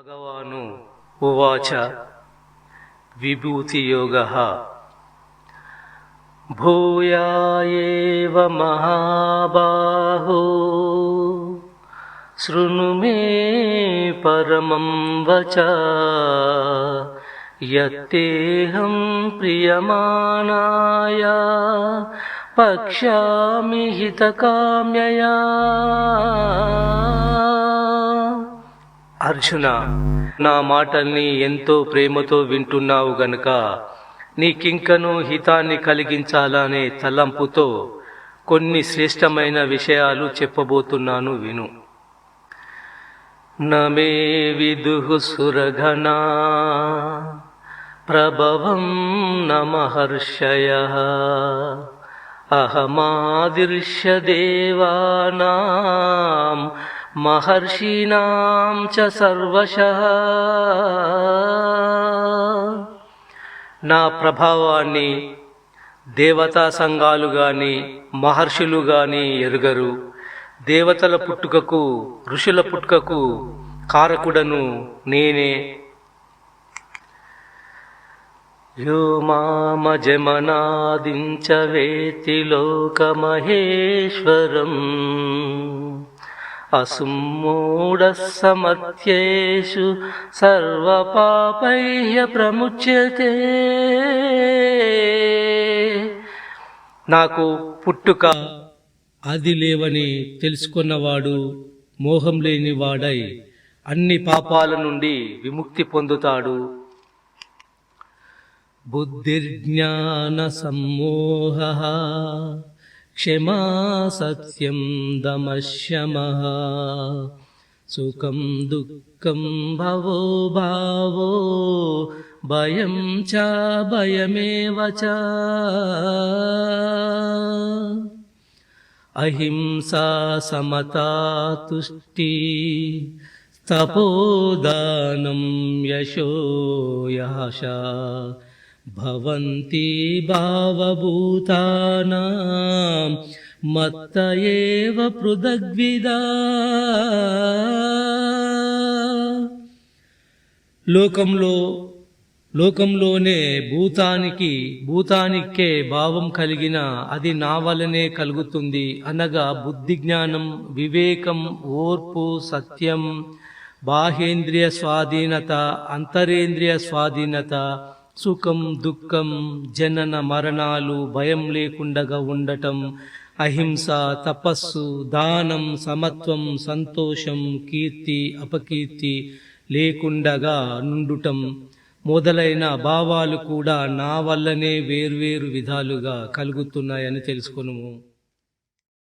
భగవాను ఉవాచ విభూతియోగ భూయాయేవ మహాబాహో శృణు మే పరమం వచ యత్తేహం ప్రియమానాయ పక్ష్యామి హితకామ్యయా అర్జున నా మాటల్ని ఎంతో ప్రేమతో వింటున్నావు గనుక నీకింకను హితాన్ని కలిగించాలనే తలంపుతో కొన్ని శ్రేష్టమైన విషయాలు చెప్పబోతున్నాను విను. నమే విదుహు సురఘనా ప్రభవం నమహర్షయ అహమాదిర్ష్య దేవానా మహర్షీణాం చ సర్వశః నా ప్రభావాన్ని దేవతా సంఘాలు గాని మహర్షులు గాని ఎరుగరు. దేవతల పుట్టుకకు ఋషుల పుట్టుకకు కారకుడను నేనే. యో మామజమనాదించ వేతి లోకమహేశ్వరం. అసుమూఢ సమత్యేషు సర్వపాపైహ్య ప్రముచ్యతే. నాకు పుట్టుక అది లేవని తెలుసుకున్నవాడు మోహం లేని వాడై అన్ని పాపాల నుండి విముక్తి పొందుతాడు. బుద్ధిర్జ్ఞాన సమ్మోహ క్షమా సత్యం దమశమ సుఖం దుఃఖం భవో భావో భయం చ భయమేవ చ. అహింసా సమతా తుష్టి తపోదానం యశో యశ భవంతి భావభూతానాం మత్త ఏవ పృథగ్విదా. లోకంలో లోకంలోనే భూతానికి భూతానికే భావం కలిగిన అది నా వలనే కలుగుతుంది అనగా బుద్ధి జ్ఞానం వివేకం ఓర్పు సత్యం బాహేంద్రియ స్వాధీనత అంతరేంద్రియ స్వాధీనత సుఖం దుఃఖం జనన మరణాలు భయం లేకుండగా ఉండటం అహింస తపస్సు దానం సమత్వం సంతోషం కీర్తి అపకీర్తి లేకుండగా నుండుటం. మొదలైన భావాలు కూడా నా వల్లనే వేర్వేరు విధాలుగా కలుగుతున్నాయని తెలుసుకును